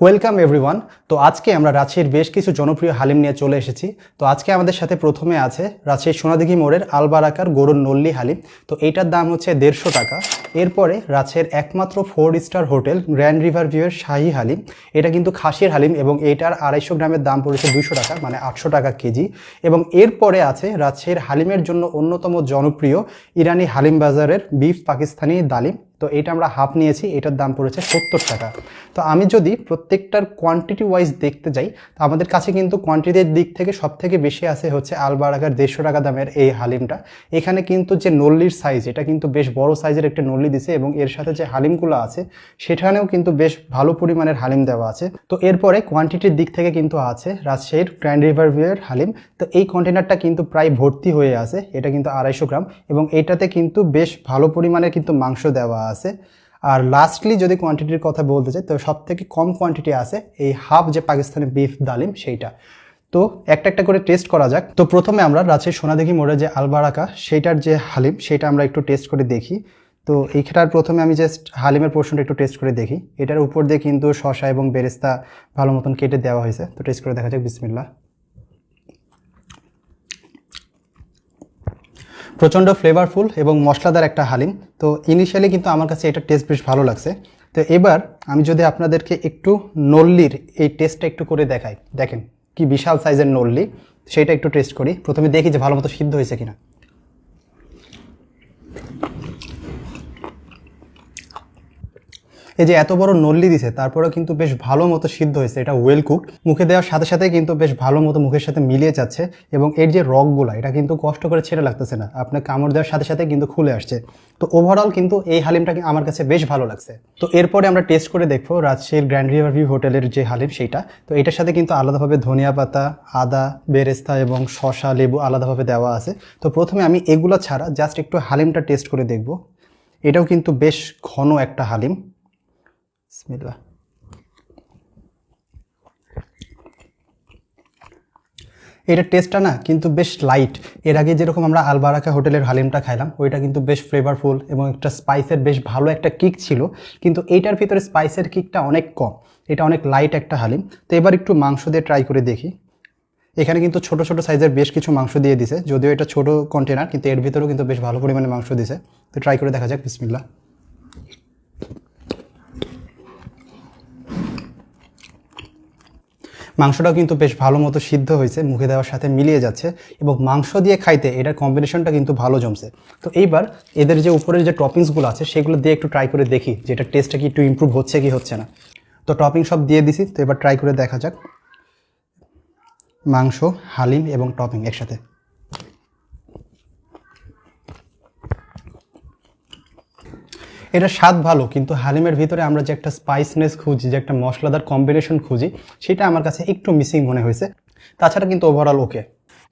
Welcome everyone তো আজকে আমরা রাজশাহীর বেশ কিছু জনপ্রিয় হালিম নিয়ে চলে এসেছি। তো আজকে আমাদের সাথে প্রথমে আছে রাজশাহী সোনাদিঘি মোড়ের আলবারাকার গরুর নল্লি হালিম। তো এইটার দাম হচ্ছে দেড়শো টাকা। এরপরে রাজশাহীর একমাত্র four star hotel grand river ভিউয়ের শাহি হালিম। এটা কিন্তু খাসির হালিম এবং এইটার আড়াইশো গ্রামের দাম পড়েছে দুশো টাকা মানে আটশো টাকা কেজি। এবং এরপরে আছে রাজশাহীর হালিমের জন্য অন্যতম জনপ্রিয় ইরানি হালিম বাজারের বিফ পাকিস্তানি ডালিম। তো এটা আমরা হাফ নিয়েছি, এটার দাম পড়েছে সত্তর টাকা। তো আমি যদি প্রত্যেকটার কোয়ান্টিটি ওয়াইজ দেখতে যাই, তো আমাদের কাছে কিন্তু কোয়ান্টিটির দিক থেকে সব থেকে বেশি আছে হচ্ছে আলবারাগার দেড়শো টাকা দামের এই হালিমটা। এখানে কিন্তু যে নল্লির সাইজ এটা কিন্তু বেশ বড় সাইজের একটা নল্লি দিছে এবং এর সাথে যে হালিমগুলো আছে, সেখানেও কিন্তু বেশ ভালো পরিমাণের হালিম দেওয়া আছে। তো এরপরে কোয়ান্টিটির দিক থেকে কিন্তু আছে রাজশাহীর গ্র্যান্ড রিভার ভিউয়ের হালিম। তো এই কন্টেনারটা কিন্তু প্রায় ভর্তি হয়ে আছে, এটা কিন্তু আড়াইশো গ্রাম এবং এটাতে কিন্তু বেশ ভালো পরিমাণের কিন্তু মাংস দেওয়া আছে। আর লাস্টলি যদি কোয়ান্টিটির কথা বলতে চাই, তো সব থেকে কম কোয়ান্টিটি আছে এই হাফ যে পাকিস্তানি বিফ ডালিম সেইটা। তো একটা একটা করে টেস্ট করা যাক। তো প্রথমে আমরা রাজশাহী সোনাদিঘি মোড়ে যে আলবারাকা, সেইটার যে হালিম সেটা আমরা একটু টেস্ট করে দেখি। তো এইখানটার প্রথমে আমি জাস্ট হালিমের পোর্শনটা একটু টেস্ট করে দেখি। এটার উপর দিয়ে কিন্তু শশা এবং বেরেস্তা ভালো মতন কেটে দেওয়া হয়েছে। তো টেস্ট করে দেখা যাক বিসমিল্লা প্রচণ্ড ফ্লেভারফুল এবং মশলাদার একটা হালিম। তো ইনিশিয়ালি কিন্তু আমার কাছে এটা টেস্ট বেশ ভালো লাগছে। তো এবার আমি যদি আপনাদেরকে একটু নল্লির এই টেস্টটা একটু করে দেখাই। দেখেন কি বিশাল সাইজের নল্লি, সেটা একটু টেস্ট করি। প্রথমে দেখি যে ভালো মতো সিদ্ধ হয়েছে কিনা। এই যে এত বড় নল্লি দিছে, তারপরেও কিন্তু বেশ ভালো মতো সিদ্ধ হয়েছে এটা ওয়েল কুক মুখে দেওয়ার সাথে সাথে কিন্তু বেশ ভালো মতো মুখের সাথে মিলিয়ে যাচ্ছে এবং এর যে রকগুলো এটা কিন্তু কষ্ট করে ছেড়ে লাগতেছে না। আপনার কামড় দেওয়ার সাথে সাথে কিন্তু খুলে আসছে। তো ওভারঅল কিন্তু এই হালিমটা আমার কাছে বেশ ভালো লাগছে। তো এরপরে আমরা টেস্ট করে দেখব রাজশাহীর গ্র্যান্ড রিভার ভিউ হোটেলের যে হালিম, সেইটা। তো এটার সাথে কিন্তু আলাদাভাবে ধনিয়া পাতা, আদা, বেরেস্তা এবং শশা লেবু আলাদাভাবে দেওয়া আছে। তো প্রথমে আমি এগুলো ছাড়া জাস্ট একটু হালিমটা টেস্ট করে দেখব। এটাও কিন্তু বেশ ঘন একটা হালিম। বিসমিল্লাহ। এটার টেস্টটা না কিন্তু বেশ লাইটের আগে যেরকম আমরা আলবারাকা হোটেলের হালিমটা খাইলাম, ওইটা কিন্তু বেশ ফ্লেভারফুল এবং একটা স্পাইসের বেশ ভালো একটা কিক ছিল। কিন্তু এইটার ভিতরে স্পাইসের কিকটা অনেক কম। এটা অনেক লাইট একটা হালিম। তো এবার একটু মাংস দিয়ে ট্রাই করে দেখি। এখানে কিন্তু ছোট ছোট সাইজের বেশ কিছু মাংস দিয়ে দিছে। যদিও এটা ছোট কন্টেনার কিন্তু এর ভিতরেও কিন্তু বেশ ভালো পরিমাণে মাংস দিছে। তো ট্রাই করে দেখা যাক বিসমিল্লা মাংসটাও কিন্তু বেশ ভালো মতো সিদ্ধ হয়েছে, মুখে দেওয়ার সাথে মিলিয়ে যাচ্ছে এবং মাংস দিয়ে খাইতে এটার কম্বিনেশনটা কিন্তু ভালো জমছে। তো এইবার এদের যে উপরের যে টপিংসগুলো আছে, সেগুলো দিয়ে একটু ট্রাই করে দেখি যে এটার টেস্টটা কি একটু ইম্প্রুভ হচ্ছে কি হচ্ছে না। তো টপিং সব দিয়ে দিছি, তো এবার ট্রাই করে দেখা যাক। মাংস, হালিম এবং টপিং একসাথে। এটা স্বাদ ভালো, কিন্তু হালিমের ভিতরে আমরা যে একটা স্পাইসনেস খুঁজি, যে একটা মশলাদার কম্বিনেশন খুঁজি, সেটা আমার কাছে একটু মিসিং মনে হয়েছে। তাছাড়া কিন্তু ওভারঅল ওকে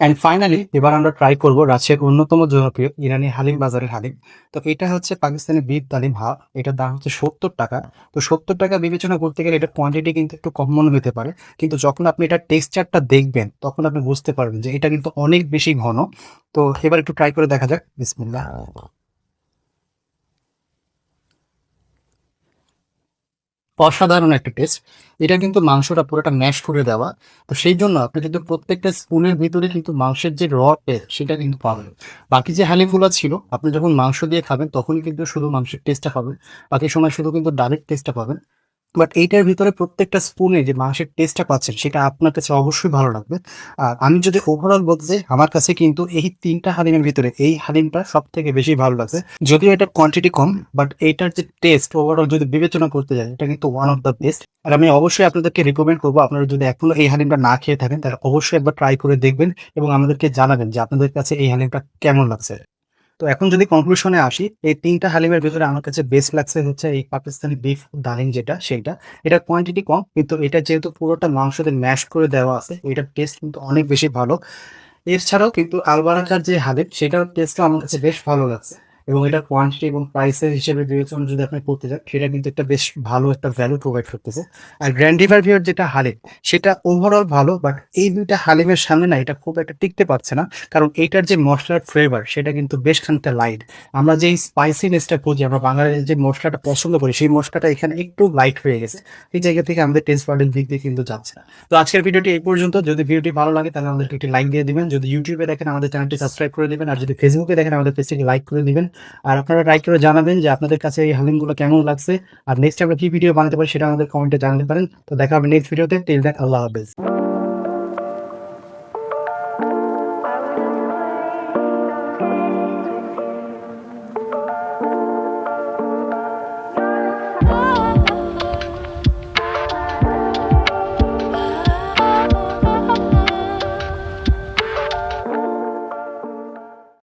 অ্যান্ড ফাইনালি এবার আমরা ট্রাই করব রাজশাহীর অন্যতম জনপ্রিয় ইরানি হালিম বাজারের হালিম। তো এটা হচ্ছে পাকিস্তানের বিফ তালিম হা এটার দাম হচ্ছে সত্তর টাকা। তো সত্তর টাকা বিবেচনা করতে গেলে এটার কোয়ান্টিটি কিন্তু একটু কম মনে হতে পারে। কিন্তু যখন আপনি এটার টেক্সচারটা দেখবেন, তখন আপনি বুঝতে পারবেন যে এটা কিন্তু অনেক বেশি ঘন। তো এবার একটু ট্রাই করে দেখা যাক। বিসমিল্লাহ। অসাধারণ একটা টেস্ট এটা কিন্তু মাংসটা পুরোটা ম্যাশ করে দেওয়া। তো সেই জন্য আপনি কিন্তু প্রত্যেকটা স্পুনের ভিতরে কিন্তু মাংসের যে র টেস্ট সেটা কিন্তু পাবেন। বাকি যে হালিমগুলো ছিল, আপনি যখন মাংস দিয়ে খাবেন, তখনই কিন্তু শুধু মাংসের টেস্টটা পাবেন। বাকি সময় শুধু কিন্তু ডাইরেক্ট টেস্টটা পাবেন। বাট এইটার ভিতরে প্রত্যেকটা স্পুনে যে মাংসের টেস্টটা পাচ্ছেন, সেটা আপনার কাছে অবশ্যই ভালো লাগবে। আর আমি যদি ওভারঅল বলতে আমার কাছে কিন্তু এই তিনটা হালিমের ভিতরে এই হালিমটা সব থেকে বেশি ভালো লাগছে। যদিও এটার কোয়ান্টিটি কম বাট এইটার যে টেস্ট ওভারঅল যদি বিবেচনা করতে যাই, এটা কিন্তু ওয়ান অফ দ্য বেস্ট আর আমি অবশ্যই আপনাদেরকে রিকমেন্ড করব, আপনারা যদি এখনও এই হালিমটা না খেয়ে থাকেন, তাহলে অবশ্যই একবার ট্রাই করে দেখবেন এবং আমাদেরকে জানাবেন যে আপনাদের কাছে এই হালিমটা কেমন লাগছে। তো এখন যদি কনক্লুশনে আসি, এই তিনটা হালিমের ভিতরে আমার কাছে বেস্ট লাগছে হচ্ছে এই পাকিস্তানি বিফ ডালিম যেটা, সেইটা। এটা কোয়ান্টিটি কম, কিন্তু এটা যেহেতু পুরোটা মাংসতে ম্যাশ করে দেওয়া আছে, এটার টেস্ট কিন্তু অনেক বেশি ভালো। এছাড়াও কিন্তু আলবারাকার যে হালিম, সেটার টেস্টও আমার কাছে বেশ ভালো লাগছে। এবং এটা কোয়ান্টিটি এবং প্রাইসের হিসেবে বিবেচনা যদি আপনি করতে চান সেটা কিন্তু একটা বেশ ভালো একটা ভ্যালু প্রোভাইড করতেছে। আর গ্র্যান্ড রিভার ভিউর যেটা হালিম সেটা ওভারঅল ভালো বাট এই দুইটা হালেমের সামনে না এটা খুব একটা টিকতে পারছে না। কারণ এইটার যে মশলার ফ্লেভার সেটা কিন্তু বেশ খানিকটা লাইট আমরা যেই স্পাইসিনেসটা খুঁজি আমরা বাঙালির যে মশলাটা পছন্দ করি সেই মশলাটা এখানে একটু লাইট হয়ে গেছে। এই জায়গা থেকে আমাদের টেস্ট বার্ডের দিক দিয়ে কিন্তু যাচ্ছে না। তো আজকের ভিডিওটি এই পর্যন্ত। যদি ভিডিওটি ভালো লাগে তাহলে আমাদেরকে একটি লাইক দিয়ে দিবেন। যদি ইউটিউবে দেখেন আমাদের চ্যানেলটি সাবস্ক্রাইব করে দিবেন। আর যদি ফেসবুকে দেখেন আমাদের পেজটিকে লাইক করে দিবেন। আর আপনারা ট্রাই করে জানাবেন যে আপনাদের কাছে এই হালিমগুলো কেমন লাগছে। আর নেক্সট আমরা কি ভিডিও বানাতে পারি সেটা আমাদের কমেন্টে জানাতে পারেন। তো দেখা হবে নেক্সট ভিডিওতে টিল দ্যাট আল্লাহ হাফেজ।